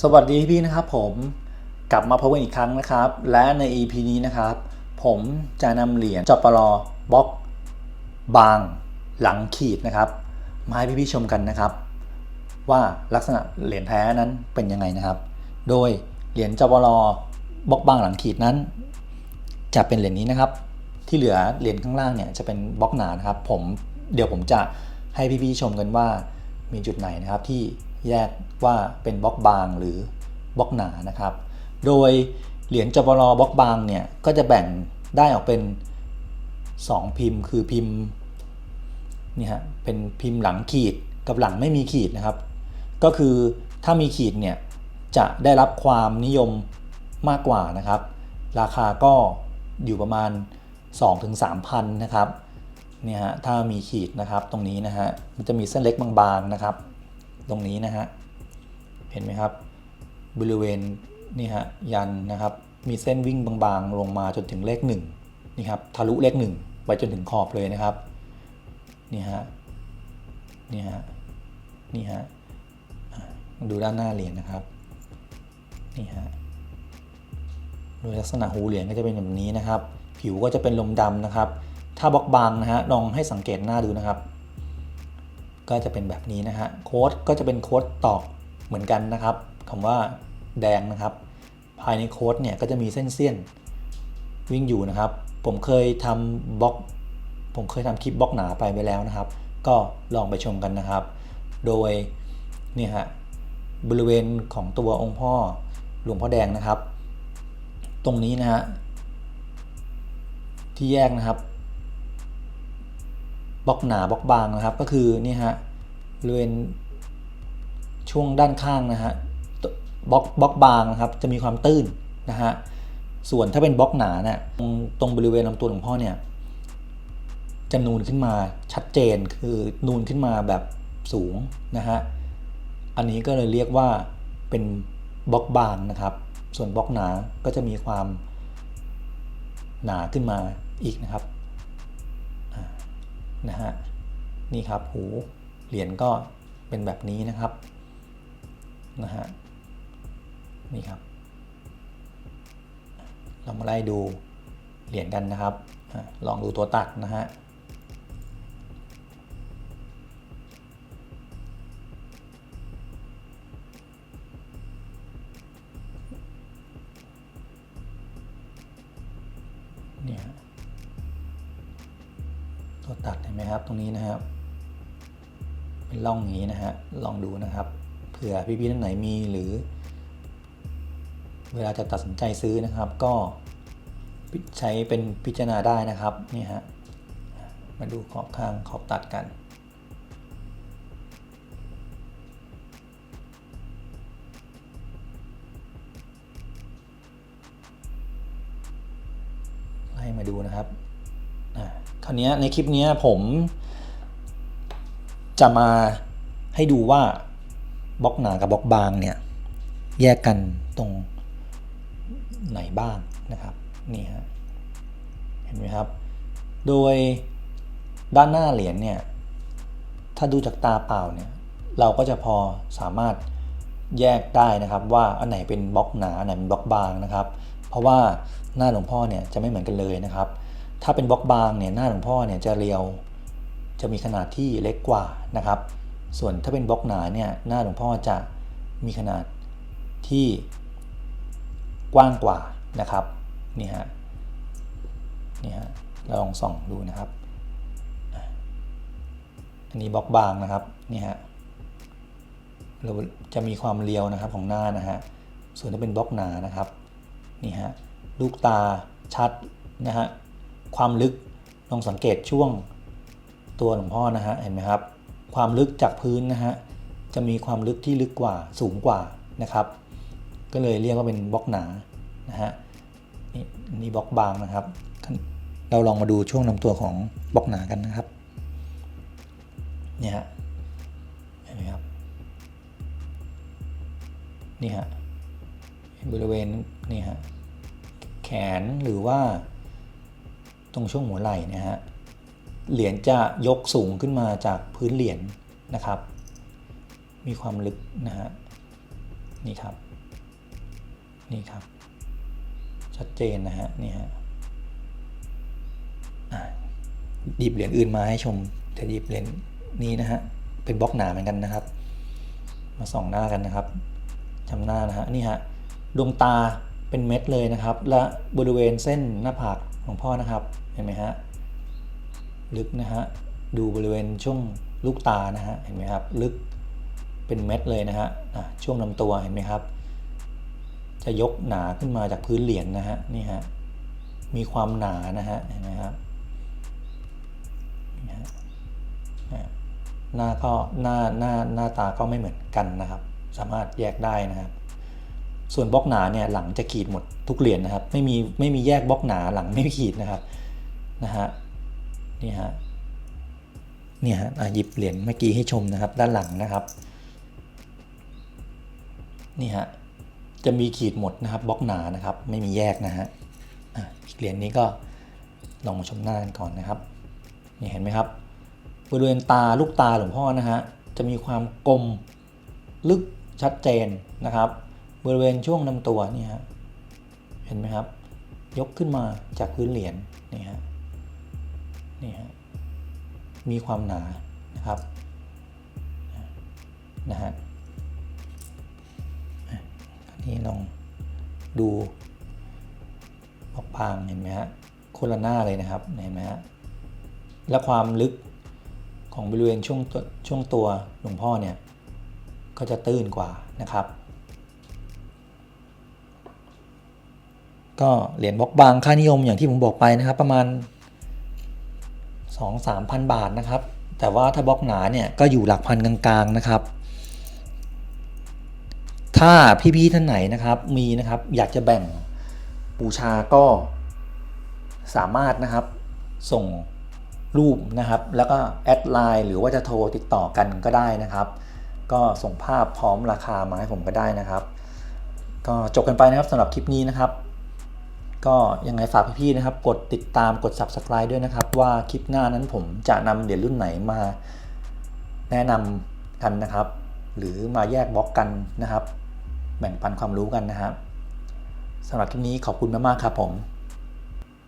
สวัสดีพี่นะครับผมกลับมาพบกันอีกครั้งนะครับ และใน EP นี้นะครับ ผมจะนำเหรียญจปรบล็อก บาง หลังขีดนะครับ มาให้พี่ๆชมกันนะครับ ว่าลักษณะเหรียญแท้นั้นเป็นยังไงนะครับ โดยเหรียญจปรบล็อกบางหลังขีดนั้น จะเป็นเหรียญนี้นะครับ ที่เหลือเหรียญข้างล่างเนี่ยจะเป็นบล็อกหนานะครับ ผมเดี๋ยวผมจะให้พี่ๆชมกันว่ามีจุดไหนนะครับที่ แยกว่าเป็นบล็อกบางหรือบล็อกหนานะครับ โดยเหรียญจปรบล็อกบางเนี่ยก็จะแบ่งได้ออกเป็น 2 พิมพ์ คือพิมพ์นี่ฮะเป็นพิมพ์หลังขีดกับหลังไม่มีขีดนะครับ ก็คือถ้ามีขีดเนี่ยจะได้รับความนิยมมากกว่านะครับ ราคาก็อยู่ประมาณ 2-3,000นะครับเนี่ยฮะถ้ามีขีดนะครับตรงนี้นะฮะมันจะมีเส้นเล็กบางๆนะครับ ตรงนี้นะฮะ เห็นไหมครับ บริเวณนี่ฮะยันนะครับ มีเส้นวิ่งบางๆ ลงมาจนถึงเลขหนึ่งนี่ครับ ทะลุเลขหนึ่งไปจนถึงขอบเลยนะครับ นี่ฮะ นี่ฮะ นี่ฮะ ดูด้านหน้าเหรียญนะครับ นี่ฮะโดยลักษณะหูเหรียญก็จะเป็นแบบนี้นะครับ ผิวก็จะเป็นลมดำนะครับ ถ้าบล็อกบางนะฮะ ลองให้สังเกตหน้าดูนะครับ ก็จะเป็นแบบนี้นะฮะโค้ดก็จะเป็นโค้ดตอกเหมือนกันนะครับคำว่าแดงนะครับ ภายในโค้ดเนี่ยก็จะมีเส้นเสี้ยนวิ่งอยู่นะครับ ผมเคยทำบล็อก ผมเคยทำคลิปบล็อกหนาไปไว้แล้วนะครับ ก็ลองไปชมกันนะครับ โดยเนี่ยฮะบริเวณของตัวองค์พ่อหลวงพ่อแดงนะครับ ตรงนี้นะฮะที่แยกนะครับ บล็อกหนาบล็อกบางนะครับ ก็คือนี่ฮะบริเวณช่วงด้านข้างนะฮะบล็อกบล็อกบางนะครับ จะมีความตื้นนะฮะส่วนถ้าเป็นบล็อกหนาเนี่ยตรงตรงบริเวณลำตัวหลวงพ่อเนี่ยจะนูนขึ้นมาชัดเจนคือนูนขึ้นมาแบบสูงนะฮะอันนี้ก็เลยเรียกว่าเป็นบล็อกบางนะครับ ส่วนบล็อกหนาก็จะมีความหนาขึ้นมาอีกนะครับ นะฮะนี่ครับหูเหรียญก็เป็นแบบนี้นะครับนะฮะนี่ครับ เรามาไล่ดูเหรียญกันนะครับ ลองดูตัวตัดนะฮะเนี่ย ตัวตัดเห็นไหมครับ ตรงนี้นะครับ เป็นร่องอย่างนี้นะฮะลองดูนะครับ เผื่อพี่ๆท่านไหนมีหรือ เวลาจะตัดสินใจซื้อนะครับ ก็ใช้เป็นพิจารณาได้นะครับนี่ฮะมาดูขอบข้างขอบตัดกันให้มาดูนะครับ คราวนี้ในคลิปนี้ผมจะมาให้ดูว่าบล็อกหนากับบล็อกบางเนี่ยแยกกันตรงไหนบ้างนะครับนี่ฮะเห็นไหมครับ โดยด้านหน้าเหรียญเนี่ยถ้าดูจากตาเปล่าเนี่ยเราก็จะพอสามารถแยกได้นะครับว่าอันไหนเป็นบล็อกหนาอันไหนเป็นบล็อกบางนะครับ เพราะว่าหน้าหลวงพ่อเนี่ยจะไม่เหมือนกันเลยนะครับ ถ้าเป็นบล็อกบางเนี่ยหน้าหลวงพ่อเนี่ยจะเรียวจะมีขนาดที่เล็กกว่านะครับ ส่วนถ้าเป็นบล็อกหนาเนี่ยหน้าหลวงพ่อจะมีขนาดที่กว้างกว่านะครับนี่ฮะนี่ฮะเราลองส่องดูนะครับ อันนี้บล็อกบางนะครับนี่ฮะเราจะมีความเรียวนะครับของหน้านะฮะส่วนถ้าเป็นบล็อกหนานะครับนี่ฮะลูกตาชัดนะฮะ ความลึกลองสังเกตช่วงตัวหลวงพ่อนะฮะเห็นไหมครับ ความลึกจากพื้นนะฮะจะมีความลึกที่ลึกกว่าสูงกว่านะครับ ก็เลยเรียกว่าเป็นบล็อกหนานะฮะนี่นี่บล็อกบางนะครับ เราลองมาดูช่วงลำตัวของบล็อกหนากันนะครับเนี่ยฮะเห็นไหมครับนี่ฮะบริเวณนี่ฮะแขนหรือว่า ตรงช่วงหัวไหล่เนะฮะเหรียญจะยกสูงขึ้นมาจากพื้นเหรียญนะครับ มีความลึกนะฮะนี่ครับ นี่ครับ ชัดเจนนะฮะนี่ฮะอะหยิบเหรียญอื่นมาให้ชมแต่หยิบเหรียญนี้นะฮะเป็นบล็อกหนาเหมือนกันนะครับ มาส่องหน้ากันนะครับจำหน้านะฮะนี่ฮะดวงตาเป็นเม็ดเลยนะครับ และบริเวณเส้นหน้าผาก ของพ่อนะครับเห็นไหมฮะลึกนะฮะดูบริเวณช่วงลูกตานะฮะเห็นไหมครับลึกเป็นเม็ดเลยนะฮะช่วงลำตัวเห็นไหมครับ จะยกหนาขึ้นมาจากพื้นเหรียญนะฮะนี่ฮะมีความหนานะฮะเห็นไหมครับนี่ฮะหน้าก็หน้าหน้าหน้าตาก็ไม่เหมือนกันนะครับ สามารถแยกได้นะครับ ส่วนบล็อกหนาเนี่ยหลังจะขีดหมดทุกเหรียญนะครับ ไม่มีไม่มีแยกบล็อกหนาหลังไม่มีขีดนะครับนะฮะนี่ฮะเนี่ยฮะอะหยิบเหรียญเมื่อกี้ให้ชมนะครับ ด้านหลังนะครับนี่ฮะจะมีขีดหมดนะครับบล็อกหนานะครับ ไม่มีแยกนะฮะอะเหรียญนี้ก็ลองมาชมหน้ากันก่อนนะครับนี่เห็นไหมครับบริเวณตาลูกตาหลวงพ่อนะฮะจะมีความกลมลึกชัดเจนนะครับ บริเวณช่วงลำตัวนี่ฮะเห็นไหมครับ ยกขึ้นมาจากพื้นเหรียญนี่ฮะนี่ฮะมีความหนานะครับนะฮะอันนี้ลองดูบล็อกบางเห็นไหมฮะโคละหน้าเลยนะครับเห็นไหมฮะและความลึกของบริเวณช่วงช่วงตัวหลวงพ่อเนี่ยก็จะตื้นกว่านะครับ ก็เหรียญบล็อกบางค่านิยมอย่างที่ผมบอกไปนะครับ ประมาณ 2-3พันบาทนะครับ แต่ว่าถ้าบล็อกหนาเนี่ยก็อยู่หลักพันกลางๆนะครับ ถ้าพี่ๆท่านไหนนะครับมีนะครับอยากจะแบ่งบูชาก็สามารถนะครับส่งรูปนะครับ แล้วก็แอดไลน์หรือว่าจะโทรติดต่อกันก็ได้นะครับ ก็ส่งภาพพร้อมราคามาให้ผมก็ได้นะครับ ก็จบกันไปนะครับสำหรับคลิปนี้นะครับ ก็ยังไงฝากพี่ๆนะครับ กดติดตามกด subscribe ด้วยนะครับ ว่าคลิปหน้านั้นผมจะนำเหรียญรุ่นไหนมาแนะนำกันนะครับ หรือมาแยกบล็อกกันนะครับ แบ่งปันความรู้กันนะครับสำหรับคลิปนี้ขอบคุณมากๆครับผม